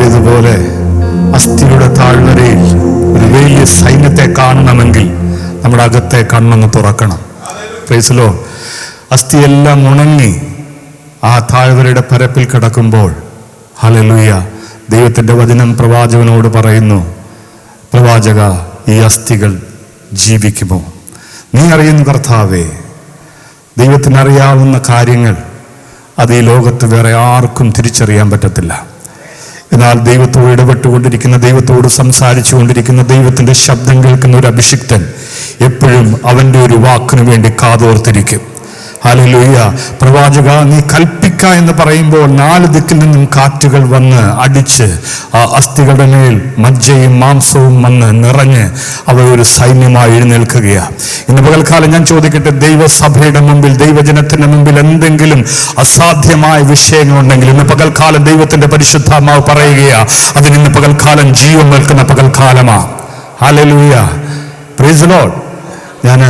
പാടിയതുപോലെ അസ്ഥിയുടെ താഴ്വരയിൽ ഒരു വലിയ സൈന്യത്തെ കാണണമെങ്കിൽ നമ്മുടെ അകത്തെ കണ്ണൊന്ന് തുറക്കണം. ഫേസിലോ അസ്ഥിയെല്ലാം ഉണങ്ങി ആ താഴ്വരയുടെ പരപ്പിൽ കിടക്കുമ്പോൾ ഹലലുയ ദൈവത്തിന്റെ വചനം പ്രവാചകനോട് പറയുന്നു പ്രവാചക ഈ അസ്ഥികൾ ജീവിക്കുമോ? നീ അറിയുന്ന കർത്താവേ ദൈവത്തിനറിയാവുന്ന കാര്യങ്ങൾ അത് ഈ ലോകത്ത് വേറെ ആർക്കും തിരിച്ചറിയാൻ പറ്റത്തില്ല. എന്നാൽ ദൈവത്തോട് ഇടപെട്ടുകൊണ്ടിരിക്കുന്ന ദൈവത്തോട് സംസാരിച്ചു കൊണ്ടിരിക്കുന്ന ദൈവത്തിന്റെ ശബ്ദം കേൾക്കുന്ന ഒരു അഭിഷിക്തൻ എപ്പോഴും അവന്റെ ഒരു വാക്കിനു വേണ്ടി കാതോർത്തിരിക്കും. ഹല്ലേലൂയ. പ്രവാചക നീ കൽപ്പിക്ക എന്ന് പറയുമ്പോൾ നാല് ദിക്കിൽ നിന്നും കാറ്റുകൾ വന്ന് അടിച്ച് ആ അസ്ഥികളുടെ മേൽ മജ്ജയും മാംസവും വന്ന് നിറഞ്ഞ് അവ ഒരു സൈന്യമായി എഴുന്നേൽക്കുകയാണ് ഇന്ന് പകൽക്കാലം ഞാൻ ചോദിക്കട്ടെ ദൈവസഭയുടെ മുമ്പിൽ ദൈവജനത്തിന്റെ മുമ്പിൽ എന്തെങ്കിലും അസാധ്യമായ വിഷയങ്ങളുണ്ടെങ്കിൽ ഇന്ന് പകൽക്കാലം ദൈവത്തിന്റെ പറയുകയാണ് അതിന് ഇന്ന് പകൽക്കാലം ജീവൻ നിൽക്കുന്ന പകൽക്കാലമാ. ഹല്ലേലൂയ. പ്രീസ് ലോഡ് ഞാൻ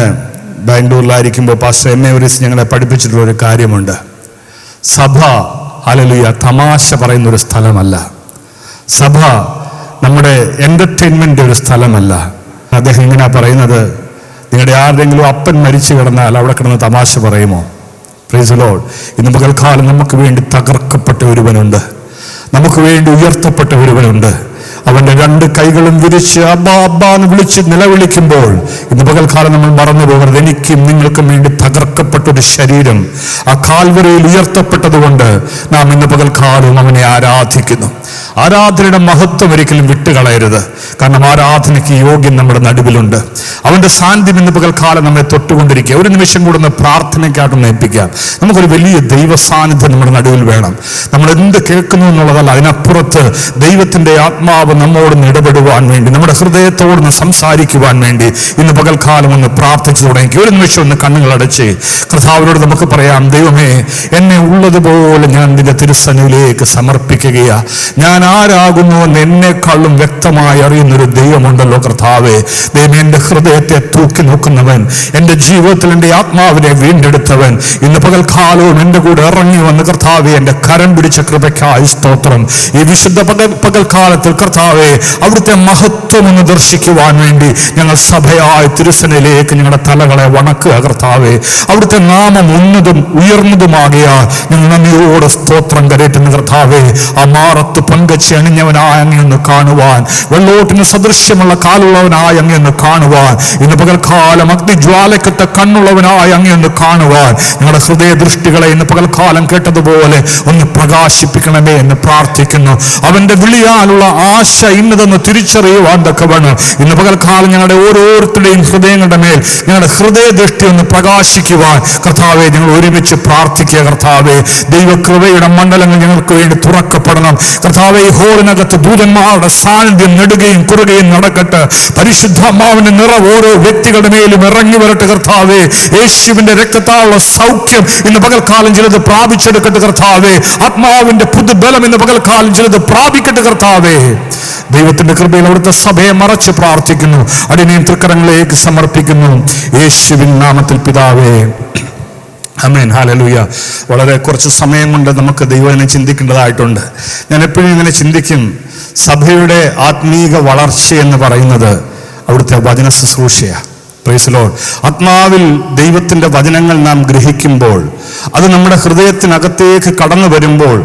ബാംഗ്ലൂരിലായിരിക്കുമ്പോൾ പാസ്റ്റർ എം എ വരീസ് ഞങ്ങളെ പഠിപ്പിച്ചിട്ടുള്ള ഒരു കാര്യമുണ്ട്. സഭ അലലുയ തമാശ പറയുന്ന ഒരു സ്ഥലമല്ല. സഭ നമ്മുടെ എന്റർടൈൻമെന്റ് ഒരു സ്ഥലമല്ല. അദ്ദേഹം ഇങ്ങനെ പറയുന്നത് നിങ്ങളുടെ ആരുടെങ്കിലും അപ്പൻ മരിച്ചു കിടന്നാൽ അവിടെ കിടന്ന് തമാശ പറയുമോ? പ്രൈസ് ലോഡ് ഇന്ന് പകൽക്കാലം നമുക്ക് വേണ്ടി തകർക്കപ്പെട്ട ഒരുവനുണ്ട്. നമുക്ക് വേണ്ടി ഉയർത്തപ്പെട്ട ഒരുവനുണ്ട്. അവന്റെ രണ്ട് കൈകളും വിരിച്ച് അബ്ബ അബ്ബ എന്ന് വിളിച്ച് നിലവിളിക്കുമ്പോൾ ഇന്ന് പകൽക്കാലം നമ്മൾ മറന്നു പോകരുത് എനിക്കും നിങ്ങൾക്കും വേണ്ടി തകർക്കപ്പെട്ട ഒരു ശരീരം ആ കാൽവരയിൽ ഉയർത്തപ്പെട്ടതുകൊണ്ട് നാം ഇന്ന് പകൽക്കാലം അവനെ ആരാധിക്കുന്നു. ആരാധനയുടെ മഹത്വം ഒരിക്കലും വിട്ടുകളയരുത്. കാരണം ആരാധനയ്ക്ക് യോഗ്യം നമ്മുടെ നടുവിലുണ്ട്. അവന്റെ സാന്നിധ്യം ഇന്ന് പകൽക്കാലം നമ്മെ തൊട്ടുകൊണ്ടിരിക്കുക. ഒരു നിമിഷം കൂടെ ഒന്ന് പ്രാർത്ഥനയ്ക്കായിട്ട് നയിപ്പിക്കാം നമുക്കൊരു വലിയ ദൈവ സാന്നിധ്യം നമ്മുടെ നടുവിൽ വേണം. നമ്മൾ എന്ത് കേൾക്കുന്നു എന്നുള്ളതല്ല അതിനപ്പുറത്ത് ദൈവത്തിന്റെ ആത്മാവ് നമ്മോട് ഇടപെടുവാൻ വേണ്ടി നമ്മുടെ ഹൃദയത്തോടൊന്ന് സംസാരിക്കുവാൻ വേണ്ടി ഇന്ന് പകൽക്കാലം ഒന്ന് പ്രാർത്ഥിച്ചു തുടങ്ങി. ഒരു നിമിഷം ഒന്ന് കണ്ണുകൾ അടച്ച് കർത്താവിനോട് നമുക്ക് പറയാം ദൈവമേ എന്നെ ഉള്ളതുപോലെ ഞാൻ നിന്റെ തിരുസനിലേക്ക് സമർപ്പിക്കുകയാ. ഞാൻ ആരാകുന്നു എന്ന് എന്നെക്കാളും വ്യക്തമായി അറിയുന്ന ഒരു ദൈവമുണ്ടല്ലോ കർത്താവേ. ദൈവം എന്റെ ഹൃദയത്തെ തൂക്കി നോക്കുന്നവൻ എന്റെ ജീവിതത്തിൽ എന്റെ ആത്മാവിനെ വീണ്ടെടുത്തവൻ ഇന്ന് പകൽക്കാലവും എന്റെ കൂടെ ഇറങ്ങി വന്ന് കർത്താവെ എന്റെ കരം പിടിച്ച കൃപയ്ക്കായി സ്തോത്രം. ഈ വിശുദ്ധ പകൽ പകൽക്കാലത്തിൽ കർത്താവെ അവിടുത്തെ മഹത്വം ഒന്ന് ദർശിക്കുവാൻ വേണ്ടി ഞങ്ങൾ സഭയായ തിരുസനയിലേക്ക് ഞങ്ങളുടെ തലകളെ വണക്കുക കർത്താവെ. അവിടുത്തെ നാമം ഉന്നതും ഉയർന്നതുമാകിയ ഞങ്ങൾ നന്ദിയോടെ സ്തോത്രം കരയറ്റുന്ന കർത്താവെ. ആ മാറത്ത് പങ്കച്ച് അണിഞ്ഞവനായ അങ്ങയൊന്ന് കാണുവാൻ വെള്ളോട്ടിന് സദൃശ്യമുള്ള കാലുള്ളവനായ കാണുവാൻ ഇന്ന് പകൽക്കാലം അഗ്നിജ്വാലക്കത്തെ കണ്ണുള്ളവനായ അങ്ങയൊന്ന് കാണുവാൻ ഞങ്ങളുടെ ഹൃദയ ദൃഷ്ടികളെ ഇന്ന് പകൽക്കാലം കേട്ടതുപോലെ ഒന്ന് പ്രകാശിപ്പിക്കണമേ എന്ന് പ്രാർത്ഥിക്കുന്നു. അവന്റെ വിളിയാലുള്ള ആശ ഇന്നതെന്ന് തിരിച്ചറിയുവാൻ തക്കവണ്ണം ഇന്ന് പകൽക്കാലം ഞങ്ങളുടെ ഓരോരുത്തരുടെയും ഹൃദയങ്ങളുടെ മേൽ ഞങ്ങളുടെ ഹൃദയ ദൃഷ്ടി ഒന്ന് പ്രകാശിക്കുവാൻ കർത്താവെ ഞങ്ങൾ ഒരുമിച്ച് പ്രാർത്ഥിക്കുക കർത്താവെ. ദൈവകൃപയുടെ മണ്ഡലങ്ങൾ ഞങ്ങൾക്ക് വേണ്ടി തുറക്കപ്പെടണം. കർത്താവെ ഈ ഹോളിനകത്ത് ദൂതന്മാരുടെ സാന്നിധ്യം നെടുകയും കുറുകയും നടക്കട്ടെ. പരിശുദ്ധാത്മാവിന്റെ നിറവ് ഓരോ വ്യക്തികളുടെ മേലും ഇറങ്ങി വരട്ടെ കർത്താവെ. യേശുവിന്റെ രക്തത്താലുള്ള സൗഖ്യം ഇന്ന് പകൽക്കാലം ചിലത് പ്രാപിച്ചെടുക്കട്ടെ കർത്താവെ. ആത്മാവിന്റെ പുതുബലം ഇന്ന് പകൽക്കാലം ചിലത് പ്രാപിക്കട്ടെ കർത്താവെ. ദൈവത്തിന്റെ കൃപയിൽ അവിടുത്തെ സഭയെ മറച്ച് പ്രാർത്ഥിക്കുന്നു. അടിനെയും തൃക്കരങ്ങളിലേക്ക് സമർപ്പിക്കുന്നു. യേശുവിൻ നാമത്തിൽ പിതാവേ. അമേൻ ഹാലലൂയ വളരെ കുറച്ച് സമയം കൊണ്ട് നമുക്ക് ദൈവനെ ചിന്തിക്കേണ്ടതായിട്ടുണ്ട്. ഞാൻ എപ്പോഴും ഇങ്ങനെ ചിന്തിക്കും. സഭയുടെ ആത്മീക വളർച്ച എന്ന് പറയുന്നത് അവിടുത്തെ വചന ശുശ്രൂഷയാണ് പ്രൈസലോ ആത്മാവിൽ ദൈവത്തിന്റെ വചനങ്ങൾ നാം ഗ്രഹിക്കുമ്പോൾ അത് നമ്മുടെ ഹൃദയത്തിനകത്തേക്ക് കടന്നു വരുമ്പോൾ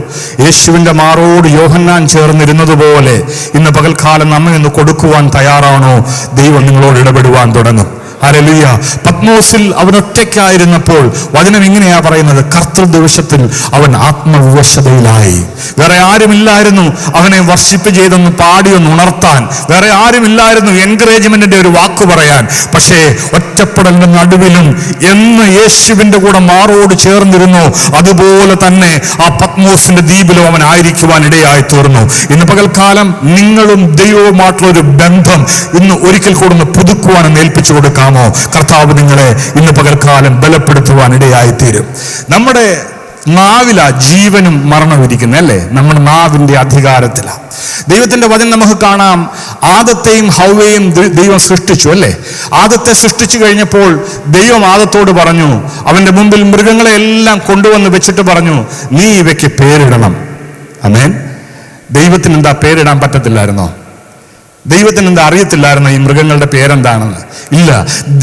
യേശുവിന്റെ മാറോട് യോഹന്നാൻ ചേർന്നിരുന്നതുപോലെ ഇന്ന് പകൽക്കാലം നമ്മെ ഒന്ന് കൊടുക്കുവാൻ തയ്യാറാണോ? ദൈവം നിങ്ങളോട് ഇടപെടുവാൻ തുടങ്ങും. ഹല്ലേലൂയ. പത്മോസിൽ അവൻ ഒറ്റയ്ക്കായിരുന്നപ്പോൾ വചനം ഇങ്ങനെയാ പറയുന്നത്? കർത്തൃ ദിവസത്തിൽ അവൻ ആത്മവിവശതയിലായി. വേറെ ആരുമില്ലായിരുന്നു അവനെ വർഷിപ്പ് ചെയ്തൊന്ന് പാടിയൊന്ന് ഉണർത്താൻ. വേറെ ആരുമില്ലായിരുന്നു എൻകറേജ്മെന്റിന്റെ ഒരു വാക്ക് പറയാൻ. പക്ഷേ ഒറ്റപ്പെടലിന്റെ നടുവിലും എന്ന് യേശുവിന്റെ കൂടെ മാറോട് ചേർന്നിരുന്നു. അതുപോലെ തന്നെ ആ പത്മോസിന്റെ ദ്വീപിലും അവൻ ആയിരിക്കുവാൻ ഇടയായി തീർന്നു. ഇന്ന് പകൽക്കാലം നിങ്ങളും ദൈവവുമായിട്ടുള്ള ഒരു ബന്ധം ഇന്ന് ഒരിക്കൽ കൂടെ ഒന്ന് പുതുക്കുവാൻ ഏൽപ്പിച്ചു കൊടുക്കാമോ കർത്താവ് നിങ്ങളെ ഇന്ന് പകൽക്കാലം ബലപ്പെടുത്തുവാൻ ഇടയായി തീരും നമ്മുടെ നാവില ജീവനും മരണവും ഇരിക്കുന്നത് അല്ലേ? നമ്മുടെ നാവിന്റെ അധികാരത്തിലാണ് ദൈവത്തിന്റെ വചനം നമുക്ക് കാണാം. ആദത്തെയും ഹൗവയും ദൈവം സൃഷ്ടിച്ചു അല്ലേ? ആദത്തെ സൃഷ്ടിച്ചു കഴിഞ്ഞപ്പോൾ ദൈവം ആദത്തോട് പറഞ്ഞു അവന്റെ മുമ്പിൽ മൃഗങ്ങളെ എല്ലാം കൊണ്ടുവന്ന് വെച്ചിട്ട് പറഞ്ഞു നീ ഇവയ്ക്ക് പേരിടണം. അമേൻ ദൈവത്തിന് എന്താ പേരിടാൻ പറ്റത്തില്ലായിരുന്നോ? ദൈവത്തിന് എന്താ അറിയത്തില്ലായിരുന്നു ഈ മൃഗങ്ങളുടെ പേരെന്താണെന്ന്? ഇല്ല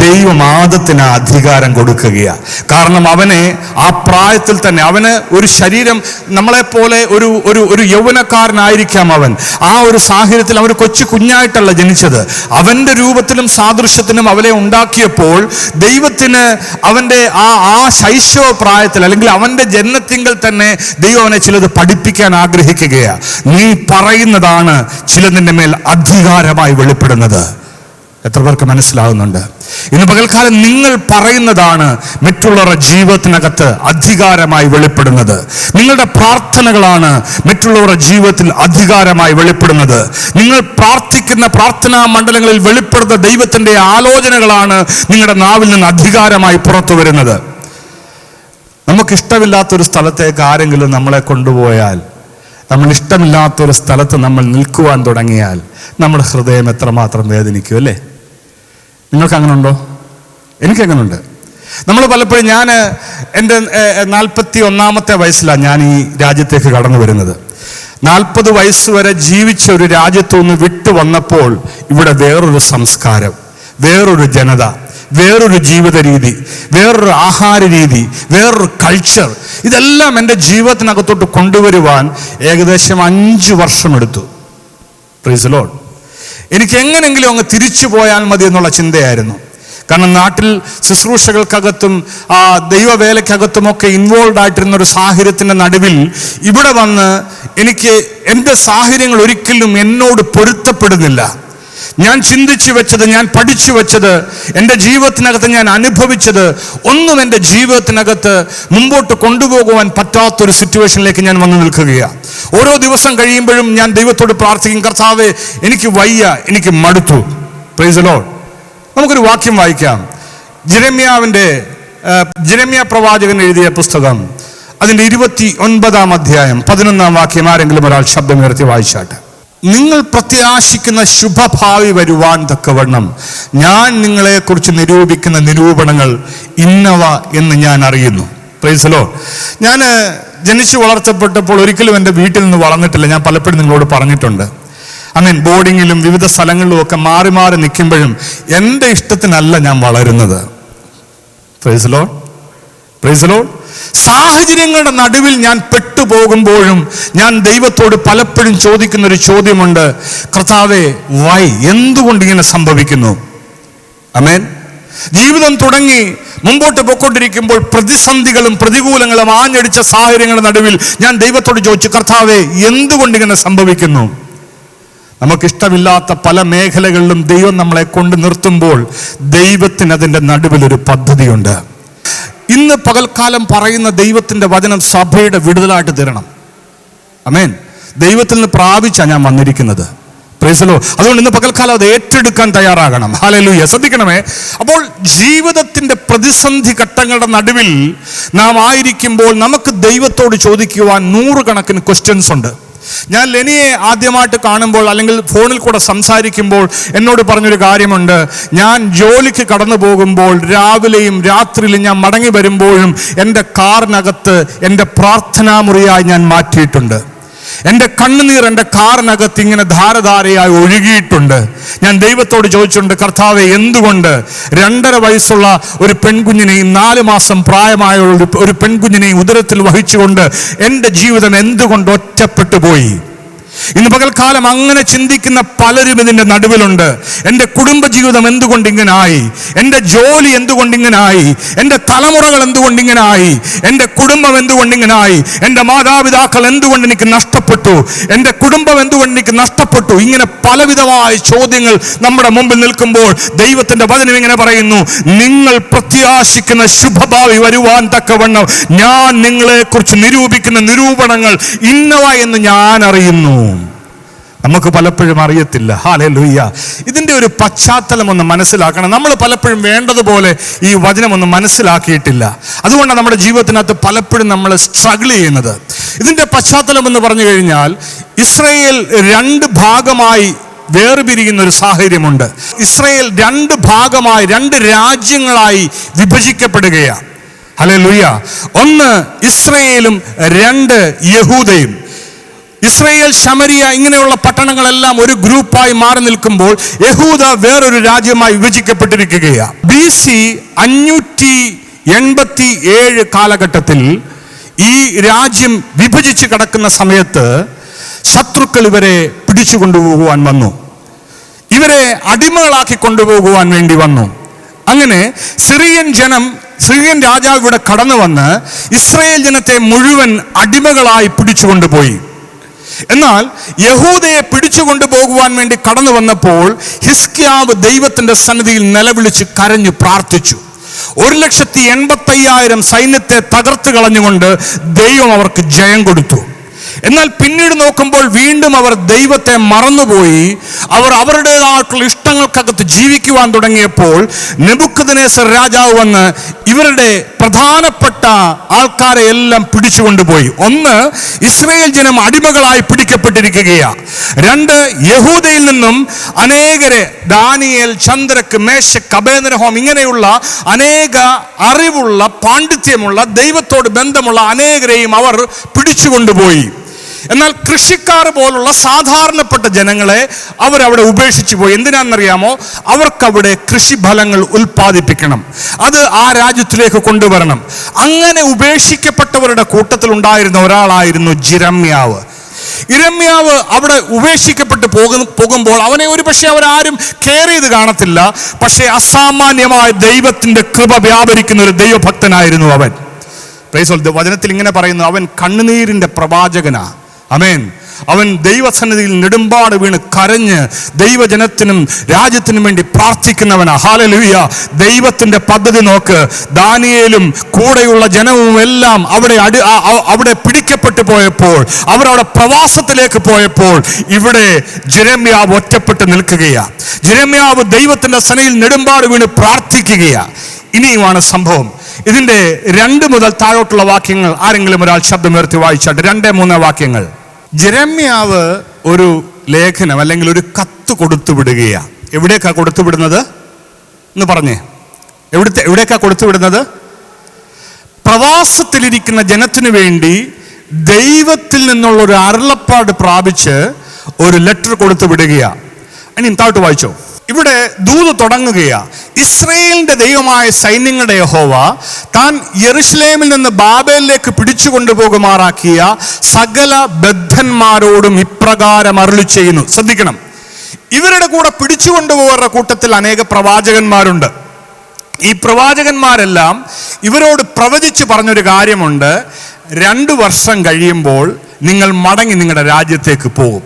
ദൈവം ആദത്തിന് അധികാരം കൊടുക്കുകയാ. കാരണം അവനെ ആ പ്രായത്തിൽ തന്നെ അവന് ഒരു ശരീരം നമ്മളെപ്പോലെ ഒരു ഒരു ഒരു യൗവനക്കാരനായിരിക്കാം അവൻ. ആ ഒരു സാഹചര്യത്തിൽ അവൻ കൊച്ചു കുഞ്ഞായിട്ടല്ല ജനിച്ചത്. അവന്റെ രൂപത്തിലും സാദൃശ്യത്തിനും അവനെ ഉണ്ടാക്കിയപ്പോൾ ദൈവത്തിന് അവന്റെ ആ ആ ശൈശവ പ്രായത്തിൽ അല്ലെങ്കിൽ അവന്റെ ജന്മത്തിങ്കിൽ തന്നെ ദൈവം അവനെ ചിലത് പഠിപ്പിക്കാൻ ആഗ്രഹിക്കുകയാണ് നീ പറയുന്നതാണ് ചിലതിന്റെ മേൽ അധികാരമായി വെളിപ്പെടുന്നത്. എത്ര പേർക്ക് മനസ്സിലാകുന്നുണ്ട് ഇന്ന് പകൽക്കാലം നിങ്ങൾ പറയുന്നതാണ് മറ്റുള്ളവരുടെ ജീവിതത്തിനകത്ത് അധികാരമായി വെളിപ്പെടുന്നത്. നിങ്ങളുടെ പ്രാർത്ഥനകളാണ് മറ്റുള്ളവരുടെ ജീവിതത്തിൽ അധികാരമായി വെളിപ്പെടുന്നത്. നിങ്ങൾ പ്രാർത്ഥിക്കുന്ന പ്രാർത്ഥനാ മണ്ഡലങ്ങളിൽ വെളിപ്പെടുന്ന ദൈവത്തിന്റെ ആലോചനകളാണ് നിങ്ങളുടെ നാവിൽ നിന്ന് അധികാരമായി പുറത്തു വരുന്നത്. നമുക്കിഷ്ടമില്ലാത്തൊരു സ്ഥലത്തേക്ക് ആരെങ്കിലും നമ്മളെ കൊണ്ടുപോയാൽ നമ്മൾ ഇഷ്ടമില്ലാത്തൊരു സ്ഥലത്ത് നമ്മൾ നിൽക്കുവാൻ തുടങ്ങിയാൽ നമ്മുടെ ഹൃദയം എത്രമാത്രം വേദനിക്കും അല്ലേ? നിങ്ങൾക്ക് അങ്ങനെ ഉണ്ടോ എനിക്കങ്ങനുണ്ട്. നമ്മൾ പലപ്പോഴും ഞാൻ എന്റെ നാൽപ്പത്തി ഒന്നാമത്തെ വയസ്സിലാണ് ഞാൻ ഈ രാജ്യത്തേക്ക് കടന്നു വരുന്നത്. നാൽപ്പത് വയസ്സ് വരെ ജീവിച്ച ഒരു രാജ്യത്തു നിന്ന് വിട്ടു വന്നപ്പോൾ ഇവിടെ വേറൊരു സംസ്കാരം വേറൊരു ജനത വേറൊരു ജീവിത രീതി വേറൊരു ആഹാര രീതി വേറൊരു കൾച്ചർ ഇതെല്ലാം എന്റെ ജീവിതത്തിനകത്തോട്ട് കൊണ്ടുവരുവാൻ ഏകദേശം അഞ്ച് വർഷമെടുത്തു. പ്രീസ് എനിക്ക് എങ്ങനെങ്കിലും അങ്ങ് തിരിച്ചു പോയാൽ മതി എന്നുള്ള ചിന്തയായിരുന്നു. കാരണം നാട്ടിൽ ശുശ്രൂഷകൾക്കകത്തും ആ ദൈവവേലയ്ക്കകത്തുമൊക്കെ ഇൻവോൾവ് ആയിട്ടിരുന്ന ഒരു സാഹചര്യത്തിന്റെ നടുവിൽ ഇവിടെ വന്ന് എനിക്ക് എന്റെ സാഹചര്യങ്ങൾ ഒരിക്കലും എന്നോട് പൊരുത്തപ്പെടുന്നില്ല. ഞാൻ ചിന്തിച്ചു വെച്ചത് ഞാൻ പഠിച്ചു വെച്ചത് എന്റെ ജീവിതത്തിനകത്ത് ഞാൻ അനുഭവിച്ചത് ഒന്നും എന്റെ ജീവിതത്തിനകത്ത് മുമ്പോട്ട് കൊണ്ടുപോകുവാൻ പറ്റാത്തൊരു സിറ്റുവേഷനിലേക്ക് ഞാൻ വന്നു നിൽക്കുകയാണ് ഓരോ ദിവസം കഴിയുമ്പോഴും ഞാൻ ദൈവത്തോട് പ്രാർത്ഥിക്കും കർത്താവെ എനിക്ക് വയ്യ എനിക്ക് മടുത്തു. പ്രൈസ് നമുക്കൊരു വാക്യം വായിക്കാം. ജെരമ്യാവിന്റെ ജെരമ്യ പ്രവാചകൻ എഴുതിയ പുസ്തകം അതിന്റെ ഇരുപത്തി ഒൻപതാം അധ്യായം പതിനൊന്നാം വാക്യം ആരെങ്കിലും ഒരാൾ ശബ്ദമുയർത്തി വായിച്ചാട്ടെ. നിങ്ങൾ പ്രത്യാശിക്കുന്ന ശുഭഭാവി വരുവാൻ തക്കവണ്ണം. ഞാൻ നിങ്ങളെക്കുറിച്ച് നിരൂപിക്കുന്ന നിരൂപണങ്ങൾ ഇന്നവ എന്ന് ഞാൻ അറിയുന്നു. പ്രൈസലോ ഞാൻ ജനിച്ചു വളർത്തപ്പെട്ടപ്പോൾ ഒരിക്കലും എന്റെ വീട്ടിൽ നിന്ന് വളർന്നിട്ടില്ല. ഞാൻ പലപ്പോഴും നിങ്ങളോട് പറഞ്ഞിട്ടുണ്ട്. ഐ മീൻ ബോർഡിങ്ങിലും വിവിധ സ്ഥലങ്ങളിലും ഒക്കെ മാറി മാറി നിൽക്കുമ്പോഴും എന്റെ ഇഷ്ടത്തിനല്ല ഞാൻ വളരുന്നത്. പ്രൈസലോ പ്രൈസലോ സാഹചര്യങ്ങളുടെ നടുവിൽ ഞാൻ പെട്ടുപോകുമ്പോഴും ഞാൻ ദൈവത്തോട് പലപ്പോഴും ചോദിക്കുന്ന ഒരു ചോദ്യമുണ്ട്. കർത്താവെ വൈ എന്തുകൊണ്ട് ഇങ്ങനെ സംഭവിക്കുന്നു? അമേൻ ജീവിതം തുടങ്ങി മുമ്പോട്ട് പോയിക്കൊണ്ടിരിക്കുമ്പോൾ പ്രതിസന്ധികളും പ്രതികൂലങ്ങളും ആഞ്ഞടിച്ച സാഹചര്യങ്ങളുടെ നടുവിൽ ഞാൻ ദൈവത്തോട് ചോദിച്ചു കർത്താവെ എന്തുകൊണ്ട് ഇങ്ങനെ സംഭവിക്കുന്നു? നമുക്കിഷ്ടമില്ലാത്ത പല മേഖലകളിലും ദൈവം നമ്മളെ കൊണ്ട് നിർത്തുമ്പോൾ ദൈവത്തിന് അതിന്റെ നടുവിലൊരു പദ്ധതിയുണ്ട്. ഇന്ന് പകൽക്കാലം പറയുന്ന ദൈവത്തിന്റെ വചനം സഭയുടെ വിടുതലായിട്ട് തരണം. അമേൻ ദൈവത്തിൽ നിന്ന് പ്രാപിച്ചാണ് ഞാൻ വന്നിരിക്കുന്നത്. പ്രേസലോ അതുകൊണ്ട് ഇന്ന് പകൽക്കാലം അത് ഏറ്റെടുക്കാൻ തയ്യാറാകണം. ഹാലലൂയ ശ്രദ്ധിക്കണമേ. അപ്പോൾ ജീവിതത്തിന്റെ പ്രതിസന്ധി ഘട്ടങ്ങളുടെ നടുവിൽ നാം ആയിരിക്കുമ്പോൾ നമുക്ക് ദൈവത്തോട് ചോദിക്കുവാൻ നൂറുകണക്കിന് ക്വസ്റ്റ്യൻസ് ഉണ്ട്. ഞാൻ ലെനിയെ ആദ്യമായിട്ട് കാണുമ്പോൾ അല്ലെങ്കിൽ ഫോണിൽ കൂടെ സംസാരിക്കുമ്പോൾ എന്നോട് പറഞ്ഞൊരു കാര്യമുണ്ട്. ഞാൻ ജോലിക്ക് കടന്നു പോകുമ്പോൾ രാവിലെയും രാത്രിയിലും ഞാൻ മടങ്ങി വരുമ്പോഴും എന്റെ കാറിനകത്ത് എന്റെ പ്രാർത്ഥനാമുറിയായി ഞാൻ മാറ്റിയിട്ടുണ്ട്. എന്റെ കണ്ണുനീർ എന്റെ കാറിനകത്ത് ഇങ്ങനെ ധാരധാരയായി ഒഴുകിയിട്ടുണ്ട്. ഞാൻ ദൈവത്തോട് ചോദിച്ചിട്ടുണ്ട് കർത്താവെ എന്തുകൊണ്ട് രണ്ടര വയസ്സുള്ള ഒരു പെൺകുഞ്ഞിനെയും നാല് മാസം പ്രായമായ ഒരു പെൺകുഞ്ഞിനെയും ഉദരത്തിൽ വഹിച്ചുകൊണ്ട് എന്റെ ജീവിതം എന്തുകൊണ്ട് ഒറ്റപ്പെട്ടു പോയി ഇന്ന് പകൽക്കാലം അങ്ങനെ ചിന്തിക്കുന്ന പലരും ഇതിന്റെ നടുവിലുണ്ട്. എന്റെ കുടുംബജീവിതം എന്തുകൊണ്ട് ഇങ്ങനായി എന്റെ ജോലി എന്തുകൊണ്ട് ഇങ്ങനായി എന്റെ തലമുറകൾ എന്തുകൊണ്ട് ഇങ്ങനായി എന്റെ കുടുംബം എന്തുകൊണ്ട് ഇങ്ങനായി എന്റെ മാതാപിതാക്കൾ എന്തുകൊണ്ട് എനിക്ക് നഷ്ടപ്പെട്ടു? എന്റെ കുടുംബം എന്തുകൊണ്ട് എനിക്ക് നഷ്ടപ്പെട്ടു? ഇങ്ങനെ പലവിധമായ ചോദ്യങ്ങൾ നമ്മുടെ മുമ്പിൽ നിൽക്കുമ്പോൾ ദൈവത്തിന്റെ വചനം ഇങ്ങനെ പറയുന്നു നിങ്ങൾ പ്രത്യാശിക്കുന്ന ശുഭഭാവി വരുവാൻ തക്കവണ്ണം ഞാൻ നിങ്ങളെക്കുറിച്ച് നിരൂപിക്കുന്ന നിരൂപണങ്ങൾ ഇന്നവ എന്ന് ഞാൻ അറിയുന്നു. നമുക്ക് പലപ്പോഴും അറിയത്തില്ല. ഹാലേ ലൂയ്യ ഇതിന്റെ ഒരു പശ്ചാത്തലം ഒന്ന് മനസ്സിലാക്കണം. നമ്മൾ പലപ്പോഴും വേണ്ടതുപോലെ ഈ വചനം മനസ്സിലാക്കിയിട്ടില്ല. അതുകൊണ്ടാണ് നമ്മുടെ ജീവിതത്തിനകത്ത് പലപ്പോഴും നമ്മൾ സ്ട്രഗിൾ ചെയ്യുന്നത്. ഇതിന്റെ പശ്ചാത്തലം എന്ന് പറഞ്ഞു കഴിഞ്ഞാൽ ഇസ്രയേൽ രണ്ട് ഭാഗമായി വേർപിരിയുന്ന ഒരു സാഹചര്യമുണ്ട്. ഇസ്രയേൽ രണ്ട് ഭാഗമായി രണ്ട് രാജ്യങ്ങളായി വിഭജിക്കപ്പെടുകയാണ്. ഹലേ ലുയ്യ ഒന്ന് ഇസ്രയേലും രണ്ട് യഹൂദയും. ഇസ്രയേൽ ശമരിയ ഇങ്ങനെയുള്ള പട്ടണങ്ങളെല്ലാം ഒരു ഗ്രൂപ്പായി മാറി നിൽക്കുമ്പോൾ യഹൂദ വേറൊരു രാജ്യമായി വിഭജിക്കപ്പെട്ടിരിക്കുകയാണ് ബി സി അഞ്ഞൂറ്റി എൺപത്തി ഏഴ് കാലഘട്ടത്തിൽ ഈ രാജ്യം വിഭജിച്ച് കിടക്കുന്ന സമയത്ത് ശത്രുക്കൾ ഇവരെ പിടിച്ചു കൊണ്ടുപോകുവാൻ വന്നു. ഇവരെ അടിമകളാക്കി കൊണ്ടുപോകുവാൻ വേണ്ടി വന്നു. അങ്ങനെ സിറിയൻ ജനം സിറിയൻ രാജാവ് ഇവിടെ കടന്നു വന്ന് ഇസ്രയേൽ ജനത്തെ മുഴുവൻ അടിമകളായി പിടിച്ചുകൊണ്ടുപോയി എന്നാൽ യഹൂദയെ പിടിച്ചുകൊണ്ടു പോകുവാൻ വേണ്ടി കടന്നു വന്നപ്പോൾ ഹിസ്കിയാവ് ദൈവത്തിന്റെ സന്നിധിയിൽ നിലവിളിച്ച് കരഞ്ഞു പ്രാർത്ഥിച്ചു. ഒരു ലക്ഷത്തി എൺപത്തയ്യായിരം സൈന്യത്തെ തകർത്ത് കളഞ്ഞുകൊണ്ട് ദൈവം അവർക്ക് ജയം കൊടുത്തു. എന്നാൽ പിന്നീട് നോക്കുമ്പോൾ വീണ്ടും അവർ ദൈവത്തെ മറന്നുപോയി. അവർ അവരുടേതായിട്ടുള്ള ഇഷ്ടങ്ങൾക്കകത്ത് ജീവിക്കുവാൻ തുടങ്ങിയപ്പോൾ നെബുക്കദിനേസർ രാജാവ് വന്ന് ഇവരുടെ പ്രധാനപ്പെട്ട ആൾക്കാരെ എല്ലാം പിടിച്ചുകൊണ്ടുപോയി ഒന്ന് ഇസ്രയേൽ ജനം അടിമകളായി പിടിക്കപ്പെട്ടിരിക്കുകയാണ് രണ്ട് യഹൂദയിൽ നിന്നും അനേകരെ ദാനിയേൽ ചന്ദ്രക്ക് മേശക്ക് കബേന്ദ്രഹോം ഇങ്ങനെയുള്ള അനേക അറിവുള്ള പാണ്ഡിത്യമുള്ള ദൈവത്തോട് ബന്ധമുള്ള അനേകരെയും അവർ പിടിച്ചുകൊണ്ടുപോയി എന്നാൽ കൃഷിക്കാർ പോലുള്ള സാധാരണപ്പെട്ട ജനങ്ങളെ അവരവിടെ ഉപേക്ഷിച്ചു പോയി. എന്തിനാണെന്നറിയാമോ? അവർക്കവിടെ കൃഷിഫലങ്ങൾ ഉൽപ്പാദിപ്പിക്കണം. അത് ആ രാജ്യത്തിലേക്ക് കൊണ്ടുവരണം. അങ്ങനെ ഉപേക്ഷിക്കപ്പെട്ടവരുടെ കൂട്ടത്തിൽ ഉണ്ടായിരുന്ന ഒരാളായിരുന്നു ജിരമ്യാവ്. ഇരമ്യാവ് അവിടെ ഉപേക്ഷിക്കപ്പെട്ട് പോകു പോകുമ്പോൾ അവനെ ഒരു പക്ഷേ അവരാരും കെയർ ചെയ്ത് കാണത്തില്ല. പക്ഷേ അസാമാന്യമായ ദൈവത്തിന്റെ കൃപ വ്യാപരിക്കുന്ന ഒരു ദൈവഭക്തനായിരുന്നു അവൻ. വചനത്തിൽ ഇങ്ങനെ പറയുന്നു അവൻ കണ്ണുനീരിന്റെ പ്രവാചകനാ. അമേൻ. അവൻ ദൈവസന്നിധിയിൽ നെടുമ്പാട് വീണ് കരഞ്ഞ് ദൈവജനത്തിനും രാജ്യത്തിനും വേണ്ടി പ്രാർത്ഥിക്കുന്നവനാ. ഹാലലൂയ ദൈവത്തിന്റെ പദ്ധതി നോക്ക്. ദാനിയേലും കൂടെയുള്ള ജനവും എല്ലാം അവിടെ അടി അവിടെ പിടിക്കപ്പെട്ടു പോയപ്പോൾ അവരവിടെ പ്രവാസത്തിലേക്ക് പോയപ്പോൾ ഇവിടെ ജെരമ്യാവ് ഒറ്റപ്പെട്ട് നിൽക്കുകയാണ് ജെരമ്യാവ് ദൈവത്തിന്റെ സനയിൽ നെടുമ്പാട് വീണ് പ്രാർത്ഥിക്കുകയാണ് ഇനിയുമാണ് സംഭവം. ഇതിന്റെ രണ്ട് മുതൽ താഴോട്ടുള്ള വാക്യങ്ങൾ ആരെങ്കിലും ഒരാൾ ശബ്ദമുയർത്തി വായിച്ചാട്ട് രണ്ടേ മൂന്ന് വാക്യങ്ങൾ. ജെരമ്യാവ് ഒരു ലേഖനം അല്ലെങ്കിൽ ഒരു കത്ത് കൊടുത്തു വിടുകയാ എവിടേക്കാ കൊടുത്തു വിടുന്നത്? എന്ന് പറഞ്ഞേ. എവിടുത്തെ എവിടേക്കാ കൊടുത്തു വിടുന്നത്? പ്രവാസത്തിലിരിക്കുന്ന ജനത്തിനു വേണ്ടി ദൈവത്തിൽ നിന്നുള്ള ഒരു അരുളപ്പാട് പ്രാപിച്ച് ഒരു ലെറ്റർ കൊടുത്തു വിടുകയാ ഇനി താട്ട് വായിച്ചോ. ഇവിടെ ദൂത് തുടങ്ങുകയാ. ഇസ്രയേലിന്റെ ദൈവമായ സൈന്യങ്ങളുടെ യഹോവ താൻ യെറുസലേമിൽ നിന്ന് ബാബേലിലേക്ക് പിടിച്ചു കൊണ്ടുപോകുമാറാക്കിയ സകല ബദ്ധന്മാരോടും ഇപ്രകാരം അരുളി ചെയ്യുന്നു. ശ്രദ്ധിക്കണം. ഇവരുടെ കൂടെ പിടിച്ചു കൊണ്ടുപോകുന്ന കൂട്ടത്തിൽ അനേക പ്രവാചകന്മാരുണ്ട്. ഈ പ്രവാചകന്മാരെല്ലാം ഇവരോട് പ്രവചിച്ച് പറഞ്ഞൊരു കാര്യമുണ്ട്. രണ്ടു വർഷം കഴിയുമ്പോൾ നിങ്ങൾ മടങ്ങി നിങ്ങളുടെ രാജ്യത്തേക്ക് പോകും.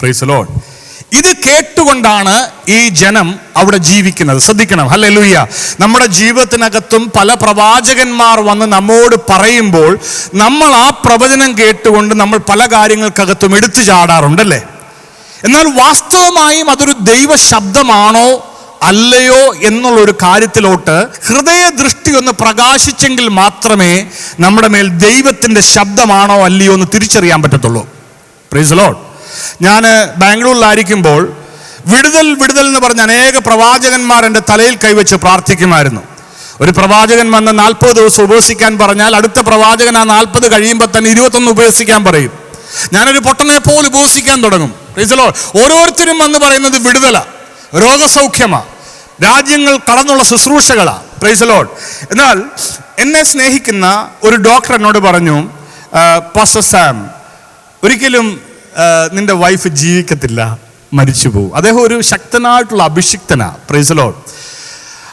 പ്രൈസ് ലോഡ് ഇത് കേട്ടുകൊണ്ടാണ് ഈ ജനം അവിടെ ജീവിക്കുന്നത്. ശ്രദ്ധിക്കണം. ഹല്ലേ ലൂയ്യ നമ്മുടെ ജീവിതത്തിനകത്തും പല പ്രവാചകന്മാർ വന്ന് നമ്മോട് പറയുമ്പോൾ നമ്മൾ ആ പ്രവചനം കേട്ടുകൊണ്ട് നമ്മൾ പല കാര്യങ്ങൾക്കകത്തും എടുത്തു ചാടാറുണ്ടല്ലേ എന്നാൽ വാസ്തവമായും അതൊരു ദൈവ ശബ്ദമാണോ അല്ലയോ എന്നുള്ള ഒരു കാര്യത്തിലോട്ട് ഹൃദയ ദൃഷ്ടി ഒന്ന് പ്രകാശിച്ചെങ്കിൽ മാത്രമേ നമ്മുടെ മേൽ ദൈവത്തിന്റെ ശബ്ദമാണോ അല്ലയോ എന്ന് തിരിച്ചറിയാൻ പറ്റത്തുള്ളൂ. പ്രീസ് ലോഡ് ഞാൻ ബാംഗ്ലൂരിലായിരിക്കുമ്പോൾ വിടുതൽ വിടുതൽ എന്ന് പറഞ്ഞ അനേക പ്രവാചകന്മാർ എന്റെ തലയിൽ കൈവച്ച് പ്രാർത്ഥിക്കുമായിരുന്നു. ഒരു പ്രവാചകൻ വന്ന് നാൽപ്പത് ദിവസം ഉപവസിക്കാൻ പറഞ്ഞാൽ അടുത്ത പ്രവാചകൻ ആ നാൽപ്പത് കഴിയുമ്പോൾ തന്നെ ഇരുപത്തൊന്ന് ഉപവസിക്കാൻ പറയും. ഞാനൊരു പൊട്ടനെ പോലെ ഉപവസിക്കാൻ തുടങ്ങും. റീസലോ. ഓരോരുത്തരും വന്ന് പറയുന്നത് വിടുതല രോഗസൗഖ്യമാ രാജ്യങ്ങൾ കടന്നുള്ള ശുശ്രൂഷകളാ. പ്രൈസ് ലോഡ് എന്നാൽ എന്നെ സ്നേഹിക്കുന്ന ഒരു ഡോക്ടർ എന്നോട് പറഞ്ഞു പാസ്റ്റർ സാം ഒരിക്കലും നിന്റെ വൈഫ് ജീവിക്കത്തില്ല മരിച്ചു പോകും. അദ്ദേഹം ഒരു ശക്തനായിട്ടുള്ള അഭിഷിക്തനാ. പ്രൈസ് ലോഡ്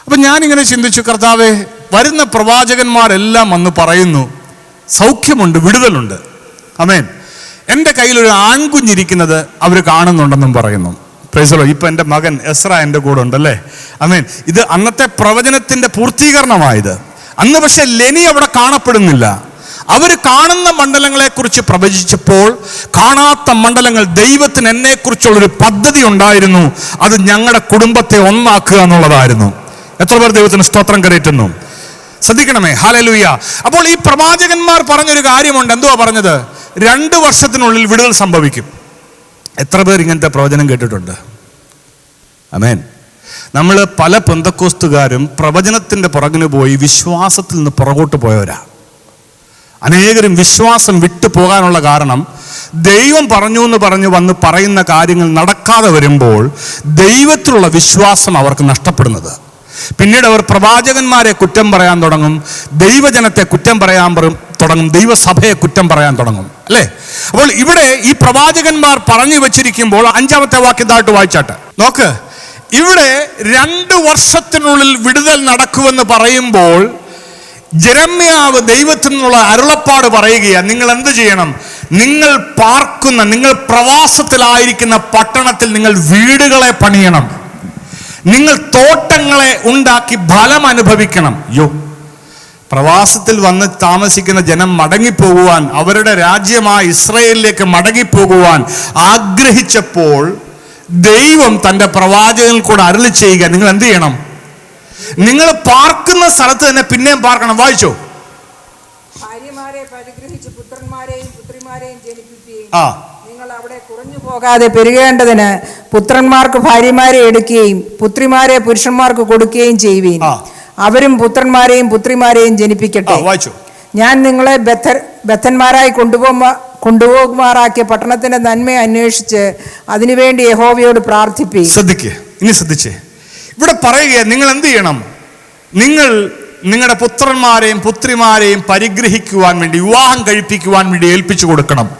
അപ്പൊ ഞാനിങ്ങനെ ചിന്തിച്ചു കർത്താവെ വരുന്ന പ്രവാചകന്മാരെല്ലാം വന്ന് പറയുന്നു സൗഖ്യമുണ്ട് വിടുതലുണ്ട്. അമേൻ എന്റെ കയ്യിൽ ഒരു ആൺകുഞ്ഞിരിക്കുന്നത് അവർ കാണുന്നുണ്ടെന്നും പറയുന്നു. പ്രൈസലോ ഇപ്പൊ എന്റെ മകൻ എസ്ര എന്റെ കൂടെ ഉണ്ടല്ലേ? അമേൻ ഇത് അന്നത്തെ പ്രവചനത്തിന്റെ പൂർത്തീകരണമായത്. അന്ന് പക്ഷേ ലെനി അവിടെ കാണപ്പെടുന്നില്ല. അവർ കാണുന്ന മണ്ഡലങ്ങളെക്കുറിച്ച് പ്രവചിച്ചപ്പോൾ കാണാത്ത മണ്ഡലങ്ങൾ ദൈവത്തിന് എന്നെക്കുറിച്ചുള്ളൊരു പദ്ധതി ഉണ്ടായിരുന്നു. അത് ഞങ്ങളുടെ കുടുംബത്തെ ഒന്നാക്കുക എന്നുള്ളതായിരുന്നു. എത്ര പേർ ദൈവത്തിന് സ്തോത്രം കരയറ്റുന്നു? ശ്രദ്ധിക്കണമേ. ഹാലലൂയ അപ്പോൾ ഈ പ്രവാചകന്മാർ പറഞ്ഞൊരു കാര്യമുണ്ട്. എന്തുവാ പറഞ്ഞത്? രണ്ട് വർഷത്തിനുള്ളിൽ വിടുതൽ സംഭവിക്കും. എത്ര പേർ ഇങ്ങനത്തെ പ്രവചനം കേട്ടിട്ടുണ്ട്? അമേൻ നമ്മൾ പല പെന്തക്കോസ്തുകാരും പ്രവചനത്തിന്റെ പുറകിന് പോയി വിശ്വാസത്തിൽ നിന്ന് പുറകോട്ട് പോയവരാ. അനേകരും വിശ്വാസം വിട്ടു പോകാനുള്ള കാരണം ദൈവം പറഞ്ഞു എന്ന് പറഞ്ഞ് വന്ന് പറയുന്ന കാര്യങ്ങൾ നടക്കാതെ വരുമ്പോൾ ദൈവത്തിലുള്ള വിശ്വാസം അവർക്ക് നഷ്ടപ്പെടുന്നത്. പിന്നീട് അവർ പ്രവാചകന്മാരെ കുറ്റം പറയാൻ തുടങ്ങും ദൈവജനത്തെ കുറ്റം പറയാൻ പറ- തുടങ്ങും ദൈവസഭയെ കുറ്റം പറയാൻ തുടങ്ങും അല്ലേ? അപ്പോൾ ഇവിടെ ഈ പ്രവാചകന്മാർ പറഞ്ഞു വെച്ചിരിക്കുമ്പോൾ അഞ്ചാമത്തെ വാക്യത്തായിട്ട് വായിച്ചാട്ടെ. നോക്ക് ഇവിടെ രണ്ട് വർഷത്തിനുള്ളിൽ വിടുതൽ നടക്കുമെന്ന് പറയുമ്പോൾ ജരമ്യാവ് ദൈവത്തിൽ നിന്നുള്ള അരുളപ്പാട് പറയുകയാണ്. നിങ്ങൾ എന്ത് ചെയ്യണം? നിങ്ങൾ പാർക്കുന്ന നിങ്ങൾ പ്രവാസത്തിലായിരിക്കുന്ന പട്ടണത്തിൽ നിങ്ങൾ വീടുകളെ പണിയണം. നിങ്ങൾ തോട്ടങ്ങളെ ഉണ്ടാക്കി ഫലം അനുഭവിക്കണം. യോ പ്രവാസത്തിൽ വന്ന് താമസിക്കുന്ന ജനം മടങ്ങിപ്പോകുവാൻ അവരുടെ രാജ്യമായ ഇസ്രയേലിലേക്ക് മടങ്ങിപ്പോകുവാൻ ആഗ്രഹിച്ചപ്പോൾ ദൈവം തന്റെ പ്രവാചകൻ കൂടെ അരുളി ചെയ്യുക. നിങ്ങൾ എന്ത് ചെയ്യണം? നിങ്ങൾ പാർക്കുന്ന സ്ഥലത്ത് തന്നെ പിന്നെയും പാർക്കണം. വായിച്ചോ? ആ. നിങ്ങൾ അവിടെ കുറഞ്ഞു പോകാതെ പെരുകേണ്ടതിന് പുത്രന്മാർക്ക് ഭാര്യമാരെ എടുക്കുകയും പുത്രിമാരെ പുരുഷന്മാർക്ക് കൊടുക്കുകയും ചെയ്യുകയും അവരും പുത്രന്മാരെയും പുത്രിമാരെയും ജനിപ്പിക്കട്ടെ. ഞാൻ നിങ്ങളെ ബദ്ധ ബദ്ധന്മാരായി കൊണ്ടുപോകുക കൊണ്ടുപോകുമാറാക്കിയ പട്ടണത്തിന്റെ നന്മയെ അന്വേഷിച്ച് അതിനുവേണ്ടി യഹോവയോട് പ്രാർത്ഥിപ്പി. ശ്രദ്ധിക്കേ. ഇനി ശ്രദ്ധിച്ചേ. ഇവിടെ പറയുകയാണ് നിങ്ങൾ എന്ത് ചെയ്യണം? നിങ്ങൾ നിങ്ങളുടെ പുത്രന്മാരെയും പുത്രിമാരെയും പരിഗ്രഹിക്കുവാൻ വേണ്ടി വിവാഹം കഴിപ്പിക്കുവാൻ വേണ്ടി ഏൽപ്പിച്ചു കൊടുക്കണം.